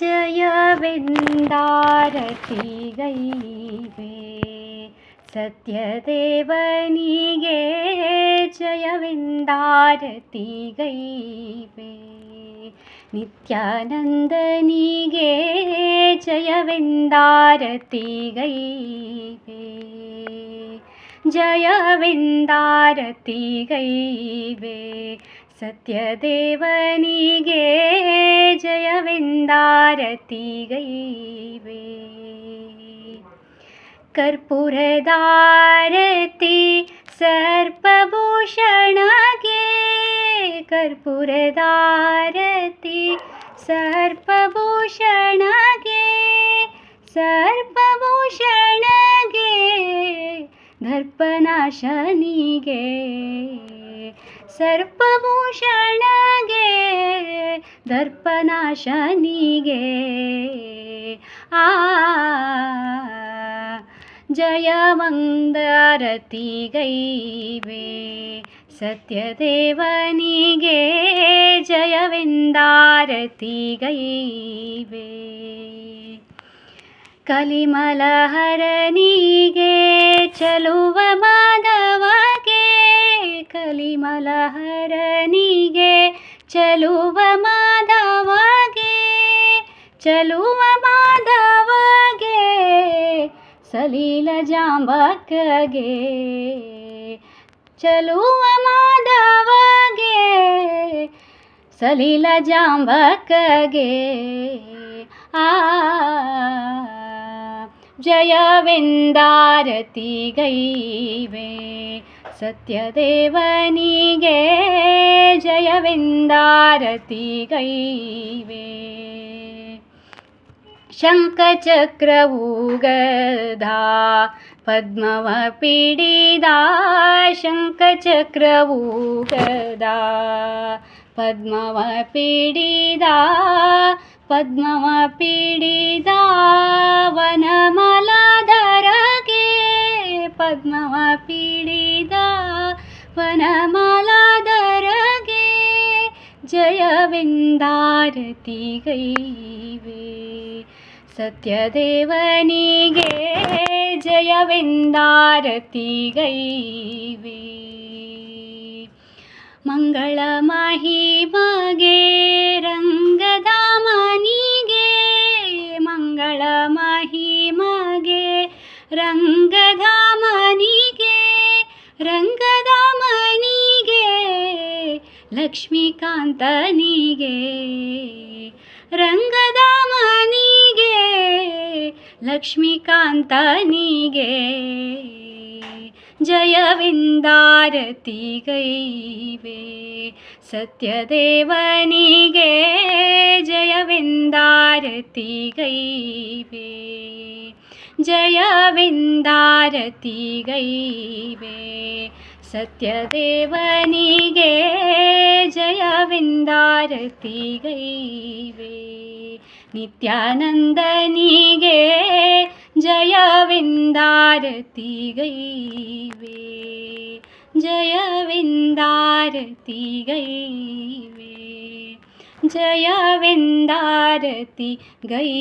ಜಯವೆಂದಾರತಿ ಗೈವೆ ಸತ್ಯದೇವನಿಗೆ ಜಯವೆಂದಾರತಿ ಗೈವೆ ನಿತ್ಯಾನಂದನಿಗೆ ಜಯವೆಂದಾರತಿ ಗೈವೆ ಜಯವೆಂದಾರತಿ ಗೈವೆ ಸತ್ಯದೇವನಿಗೆ इन्दारती गे कर्पूरप्रभूषण गे कर्पूरप्रभूषण सर्पभूषणगे सर्प्रभूषण गे दर्पणा ದರ್ಪನಾಶನಿಗೆ ಆ ಜಯವಂದರತಿ ಗೈವೆ ಸತ್ಯದೇವನಿಗೆ ಜಯವೆಂದಾರತಿ ಗೈವೆ. ಕಲಿಮಲಹರನಿಗೆ ಚಲುವ ಮಾಧವಗೆ ಕಲಿಮಲಹರನಿಗೆ ಚಲುವ ಚಲುವ ಮಾಧವಗೆ ಸಲೀಲ ಜಾಂಬಕ್ಕಗೆ ಚಲುವ ಮಾಧವಗೆ ಸಲೀಲ ಜಾಂಬಕ್ಕಗೆ ಆ ಜಯವೆಂದಾರತಿ ಗೈವೆ ಸತ್ಯದೇವನಿಗೆ ಜಯವೆಂದಾರತಿ ಗೈವೆ शङ्खचक्रवूगधा पद्मवपीडिदा शङ्खचक्रवगदा पद्मवपीडिदा पद्मवपीडिदा वनमलाधरगे पद्मवपीडिदा वनमलाधरगे जयविन्दारति गैवे। ಸತ್ಯದೇವನಿಗೆ ಜಯವೆಂದಾರತಿ ಗೈವೆ ಮಂಗಳ ಮಹಿಮಗೆ ರಂಗಧಾಮನಿಗೆ ಮಂಗಳ ಮಹಿಮಗೆ ರಂಗಧಾಮನಿಗೆ ರಂಗಧಾಮನಿಗೆ ಲಕ್ಷ್ಮೀಕಾಂತನಿಗೆ ರಂಗಧಾಮನಿಗೆ ಲಕ್ಷ್ಮೀಕಾಂತನಿಗೆ ಜಯವೆಂದಾರತಿ ಗೈವೆ ಸತ್ಯದೇವನಿಗೆ ಜಯವೆಂದಾರತಿ ಗೈವೆ ಜಯವೆಂದಾರತಿ ಗೈವೆ ಸತ್ಯದೇವನಿಗೆ ಜಯವೆಂದಾರತಿ ಗೈವೆ ನಿತ್ಯಾನಂದನಿಗೆ ಜಯವೆಂದಾರತಿ ಗೈವೆ ಜಯವೆಂದಾರತಿ ಗೈವೆ ಜಯವೆಂದಾರತಿ ಗೈವೆ